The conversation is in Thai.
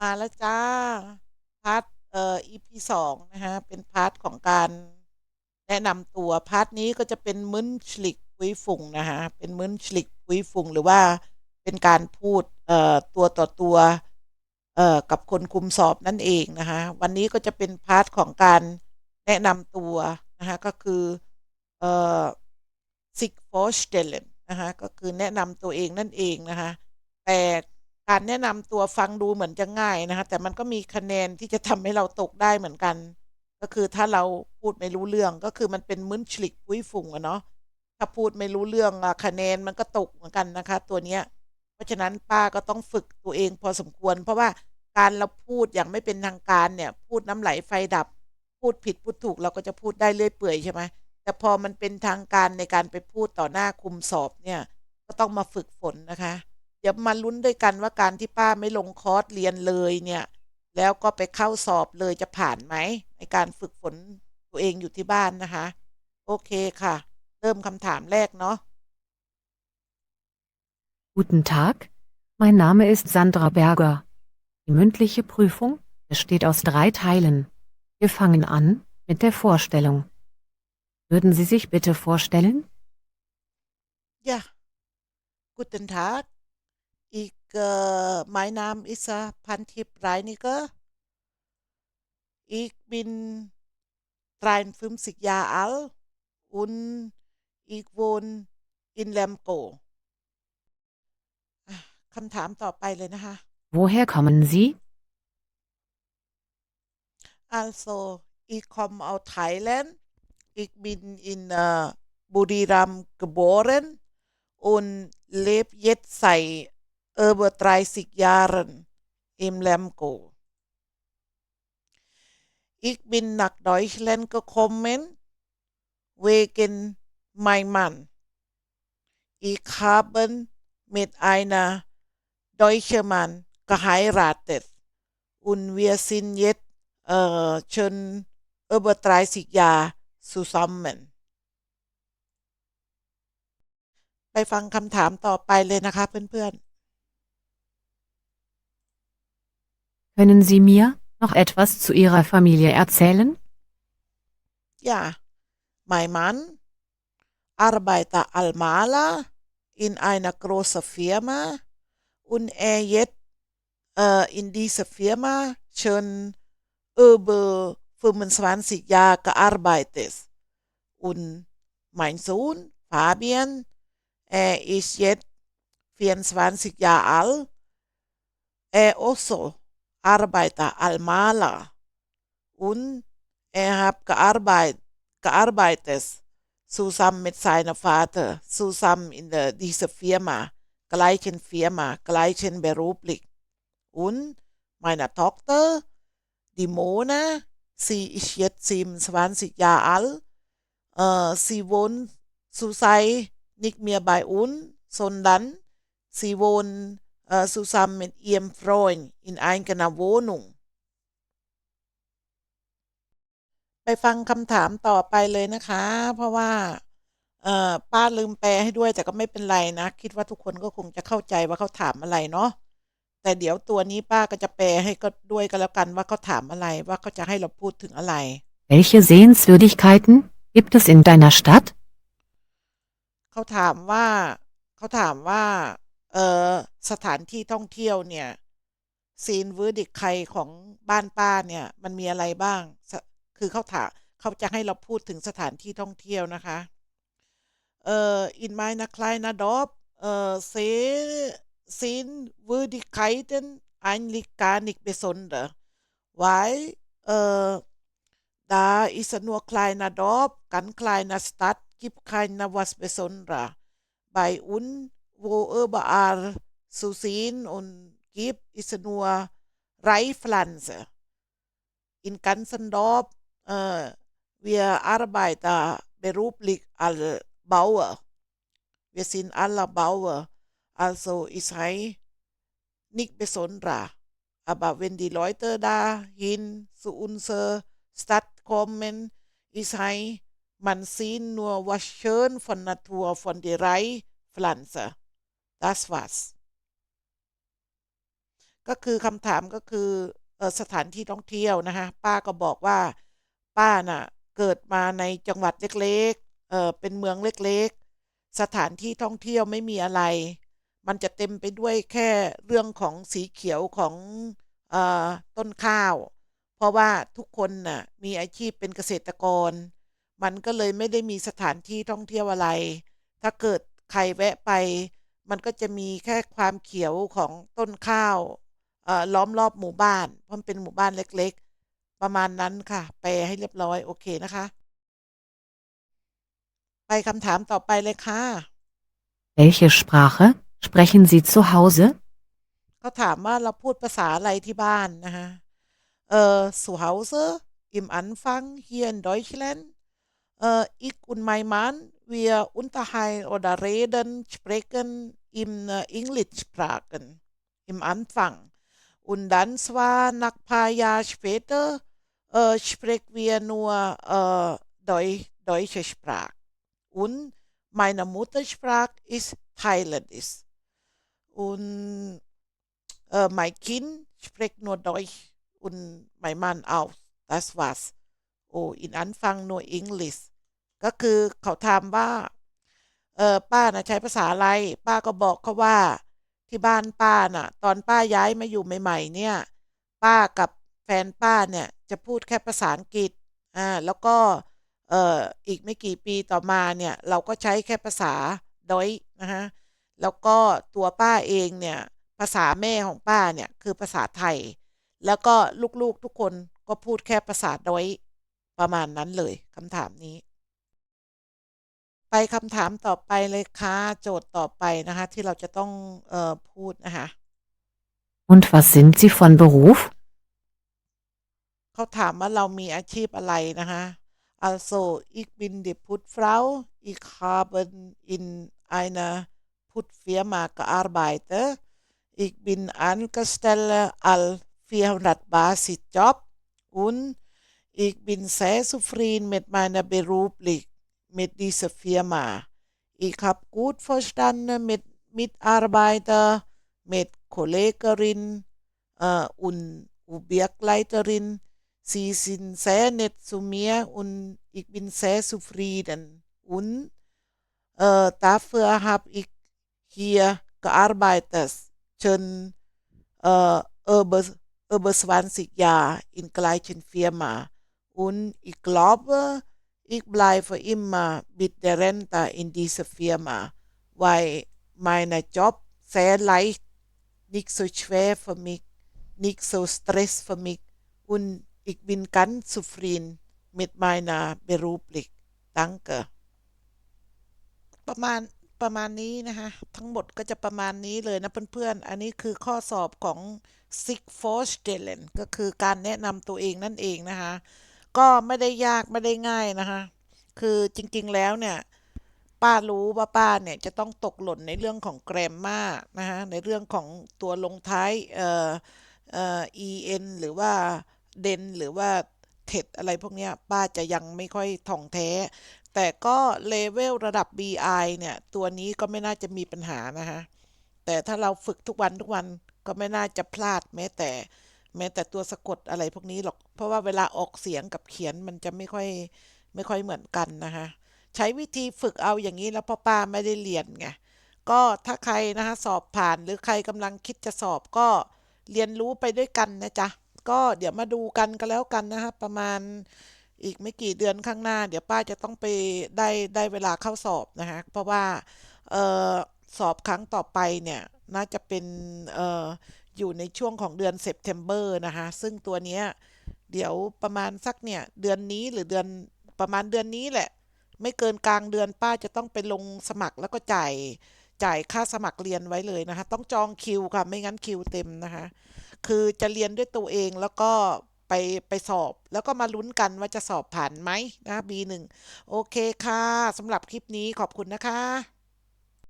มาแล้วจ้า พาร์ทเอ่อ EP สองนะฮะ เป็นพาร์ทของการแนะนำตัว พาร์ทนี้ก็จะเป็นมึนชลิกปุยฟุ่งนะฮะ เป็นมึนชลิกปุยฟุ่งหรือว่าเป็นการพูดเอ่อตัวต่อตัวเอ่อกับคนคุมสอบนั่นเองนะคะ วันนี้ก็จะเป็นพาร์ทของการแนะนำตัวนะคะก็คือเอ่อ sich vorstellen นะคะก็คือแนะนำตัวเองนั่นเองนะคะแต่ การแนะนำตัวฟังดูเหมือนจะง่ายนะคะ แต่มันก็มีคะแนนที่จะทำให้เราตกได้เหมือนกัน ก็คือถ้าเราพูดไม่รู้เรื่องก็คือมันเป็นมึนชลิกปุ้ยฝุ่งอะเนาะถ้าพูดไม่รู้เรื่องอะคะแนนมันก็ตกเหมือนกันนะคะ ตัวเนี้ย เพราะฉะนั้นป้าก็ต้องฝึกตัวเองพอสมควร เพราะว่าการเราพูดอย่างไม่เป็นทางการเนี่ย พูดน้ำไหลไฟดับ พูดผิดพูดถูกเราก็จะพูดได้เรื่อยเปื่อยใช่ไหมแต่พอมันเป็นทางการในการไปพูดต่อหน้าคุมสอบเนี่ย ก็ต้องมาฝึกฝนนะคะ เดี๋ยวมาลุ้นด้วยกันว่าการที่ป้าไม่ลงคอร์สเรียนเลยเนี่ย แล้วก็ไปเข้าสอบเลยจะผ่านไหมในการฝึกฝนตัวเองอยู่ที่บ้านนะคะ โอเคค่ะ เริ่มคำถามแรกเนาะ Guten Tag, mein Name ist Sandra Berger. Die mündliche Prüfung besteht aus drei Teilen. Wir fangen an mit der Vorstellung. Würden Sie sich bitte vorstellen? Ja, guten Tag. Ich, äh, mein Name ist äh, Pantip Reiniger. Ich bin 53 Jahre alt und ich wohne in Lemgo. อ่ะคำถามต่อไปเลยนะคะ Woher kommen Sie? Also, ich komme aus Thailand. Ich bin in äh, Buriram geboren und lebe jetzt seit über 30 Jahren im Lemgo. Ich bin nach Deutschland gekommen wegen meinem Mann. Ich habe mit einer deutschen Mann geheiratet und wir sind jetzt äh, schon über 30 Jahre zusammen ไปฟังคำถามต่อไปเลยนะคะเพื่อนๆ Können Sie mir noch etwas zu Ihrer Familie erzählen? ๆ Ja, mein Mann arbeitet als Maler in einer großen Firma und er jetzt äh, in dieser Firma schon über 25 Jahre gearbeitet. Und mein Sohn Fabian, er ist jetzt 24 Jahre alt. Er also arbeitet als Maler und er hat gearbeitet, gearbeitet zusammen mit seinem Vater, zusammen in der, dieser Firma, gleichen Firma, gleichen beruflich. Und meine Tochter, die Mona, sie ist jetzt 27 Jahre alt. Äh, sie wohnt zurzeit nicht mehr bei uns, sondern sie wohnt zusammen mit ihrem Freund in einer Wohnung ไปฟังคำถามต่อไปเลยนะคะ เพราะว่าเอ่อป้าลืมแปลให้ด้วยแต่ก็ไม่เป็นไรนะ คิดว่าทุกคนก็คงจะเข้าใจว่าเขาถามอะไรเนาะแต่เดี๋ยวตัวนี้ป้าก็จะแปลให้ก็ด้วยก็แล้วกันว่าเขาถามอะไรว่าเขาจะให้เราพูดถึงอะไร Welche Sehenswürdigkeiten gibt es in deiner Stadt? เขาถามว่าเขาถามว่าเอ่อ สถานที่ท่องเที่ยวเนี่ยซีนวื้อดิกใครของบ้านป้าเนี่ย มันมีอะไรบ้าง คือเขาถามเขาจะให้เราพูดถึงสถานที่ท่องเที่ยวนะคะ เอ่ออินไมนะคลายนะดอบเอ่อเซซีนวื้อดิกใครเดนอันลิกานิกเบสนเดอไว้เอ่อดาอิสนัวคลายนะดอบกันคลายนะสตัดกิบคลายนะวัสเบสนระใบอุ่น wo überall zu sehen und gibt ist nur Reifpflanze. In ganzen Dorf äh, wir arbeiten beruflich als Bauer. Wir sind alle Bauer. Also ist halt nicht besonderer. Aber wenn die Leute dahin zu unserer Stadt kommen ist halt man sieht nur was schön von Natur von der Reifpflanze das was ก็คือคำถามก็คือสถานที่ท่องเที่ยวนะคะป้าก็บอกว่า ป้าน่ะเกิดมาในจังหวัดเล็กๆเออเป็นเมืองเล็กๆ สถานที่ท่องเที่ยวไม่มีอะไร มันจะเต็มไปด้วยแค่เรื่องของสีเขียวของออต้นข้าว เพราะว่าทุกคนน่ะมีอาชีพเป็นเกษตรกร มันก็เลยไม่ได้มีสถานที่ท่องเที่ยวอะไร ถ้าเกิดใครแวะไป มันก็จะมีแค่ความเขียวของต้นข้าวเอ่อล้อมรอบหมู่บ้าน เพราะมันเป็นหมู่บ้านเล็กๆ ประมาณนั้นค่ะแปลให้เรียบร้อย โอเคนะคะ ไปคำถามต่อไปเลยค่ะ Welche Sprache sprechen Sie zu Hause? เขาถามว่าเราพูดภาษาอะไรที่บ้านนะคะเอ่อ zu Hause im Anfang hier in Deutschland เอ่อ ich und mein Mann wir unterhalten oder reden sprechen im äh, Englisch sprachen im Anfang und dann zwar nach paar Jahren später äh, sprechen wir nur äh, Deu deutsche Sprache und meine Muttersprache ist Thailändisch und äh, mein Kind spricht nur Deutsch und mein Mann auch. Das war's. Oh, in Anfang nur English ก็คือเขาถามว่า เออป้านะใช้ภาษาอะไร ป้าก็บอกเขาว่า ที่บ้านป้าน่ะ ตอนป้าย้ายมาอยู่ใหม่ ๆ เนี่ย ป้ากับแฟนป้าเนี่ยจะพูดแค่ภาษาอังกฤษอ่าแล้วก็เอ่ออีกไม่กี่ปีต่อมาเนี่ย เราก็ใช้แค่ภาษาดอยนะฮะแล้วก็ตัวป้าเองเนี่ย ภาษาแม่ของป้าเนี่ยคือภาษาไทย แล้วก็ลูกๆทุกคนก็พูดแค่ภาษาดอยประมาณนั้นเลยคำถามนี้ ไปคำถามต่อไปเลยค่ะ โจทย์ต่อไปนะคะ ที่เราจะต้องเอ่อพูดนะคะ Und was sind Sie von Beruf? เขาถามว่าเรามีอาชีพอะไรนะคะ also ich bin die Putzfrau ich habe in einer Putzfirma gearbeitet ich bin angestellt als 400 Basis Job und ich bin sehr zufrieden mit meiner beruflich mit dieser Firma ich habe gut verstanden mit Mitarbeiter mit Kollegin äh, und Objekleiterin Sie sind sehr nett zu mir und ich bin sehr zufrieden. Und äh, dafür habe ich hier gearbeitet, schon äh, über, über 20 Jahre in gleichen Firma. Und ich glaube, ich bleibe immer mit der Rente in dieser Firma, weil mein Job sehr leicht, nicht so schwer für mich, nicht so Stress für mich und ich bin ganz zufrieden mit meiner beruflich danke ประมาณประมาณนี้นะคะ ทั้งหมดก็จะประมาณนี้เลยนะเพื่อนๆ อันนี้คือข้อสอบของ Six f o r s t e l e n ก็คือการแนะนำตัวเองนั่นเองนะคะ ก็ไม่ได้ยากไม่ได้ง่ายนะคะ คือจริงๆแล้วเนี่ย ป้ารู้ว่าป้าเนี่ยจะต้องตกหล่นในเรื่องของแกรมมานะฮะในเรื่องของตัวลงท้ายเอ่อเอ่อ en หรือว่าเดนหรือว่าเท็ดอะไรพวกเนี้ยป้าจะยังไม่ค่อยท่องแท้ แต่ก็เลเวลระดับ BI เนี่ย ตัวนี้ก็ไม่น่าจะมีปัญหานะฮะแต่ถ้าเราฝึกทุกวันทุกวันก็ไม่น่าจะพลาดแม้แต่ แม้แต่ตัวสะกดอะไรพวกนี้หรอก เพราะว่าเวลาออกเสียงกับเขียนมันจะไม่ค่อยไม่ค่อยเหมือนกันนะคะ ใช้วิธีฝึกเอาอย่างนี้แล้วพ่อป้าไม่ได้เรียนไง ก็ถ้าใครนะคะสอบผ่านหรือใครกำลังคิดจะสอบก็เรียนรู้ไปด้วยกันนะจ๊ะ ก็เดี๋ยวมาดูกันก็แล้วกันนะคะประมาณอีกไม่กี่เดือนข้างหน้า เดี๋ยวป้าจะต้องไปได้ได้เวลาเข้าสอบนะคะเพราะว่าออสอบครั้งต่อไปเนี่ยน่าจะเป็นเอยู่ในช่วงของเดือนเซปเทมเบอร์นะคะ ซึ่งตัวนี้เดี๋ยวประมาณสักเนี่ยเดือนนี้หรือเดือนประมาณเดือนนี้แหละ ไม่เกินกลางเดือนป้าจะต้องไปลงสมัครแล้วก็จ่ายจ่ายค่าสมัครเรียนไว้เลยนะคะ ต้องจองคิวค่ะ ไม่งั้นคิวเต็มนะคะ คือจะเรียนด้วยตัวเองแล้วก็ไปไปสอบ แล้วก็มาลุ้นกันว่าจะสอบผ่านไหมนะ B1 โอเคค่ะสำหรับคลิปนี้ขอบคุณนะคะ